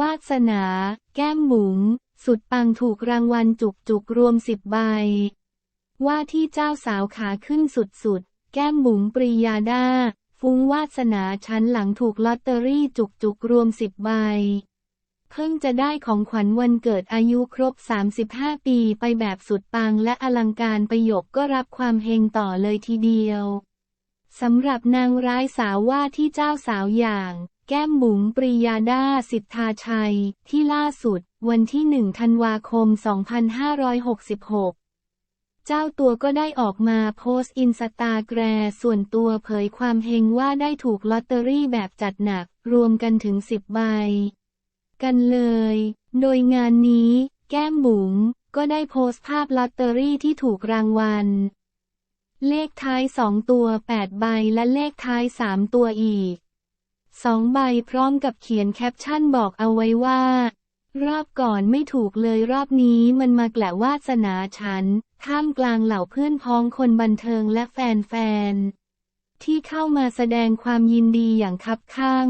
วาสนา แก้มหมุง สุดปังถูกรางวัลจุกจุกรวมสิบใบ ว่าที่เจ้าสาวขาขึ้นสุดๆแก้มหมุงปรียาดา ฟุ้งวาสนาชั้นหลังถูกลอตเตอรี่จุกจุกรวมสิบใบ เพิ่งจะได้ของขวัญวันเกิดอายุครบ 35 ปีไปแบบสุดปังและอลังการประโยคก็รับความเฮงต่อเลยทีเดียว สำหรับนางร้ายสาวว่าที่เจ้าสาวอย่าง แก้มหมุงปรียาดาสิทธาชัย ที่ล่าสุด วันที่ 1 ธันวาคม 2566 เจ้าตัวก็ได้ออกมาโพสต์อินสตาแกรส่วนตัวเผยความเฮงว่าได้ถูกลอตเตอรี่แบบจัดหนัก รวมกันถึง 10 ใบ กันเลย โดยงานนี้ แก้มบุ๋มก็ได้โพสต์ภาพลอตเตอรี่ที่ถูกรางวัล เลขท้ายสองตัว 8 ใบและเลขท้าย 3 ตัวอีก สองใบพร้อมกับเขียนแคปชั่นบอกเอาไว้ว่า รอบก่อนไม่ถูกเลยรอบนี้มันมาแกละวาสนาฉัน ท่ามกลางเหล่าเพื่อนพ้องคนบันเทิงและแฟนๆ ที่เข้ามาแสดงความยินดีอย่างคับข้าง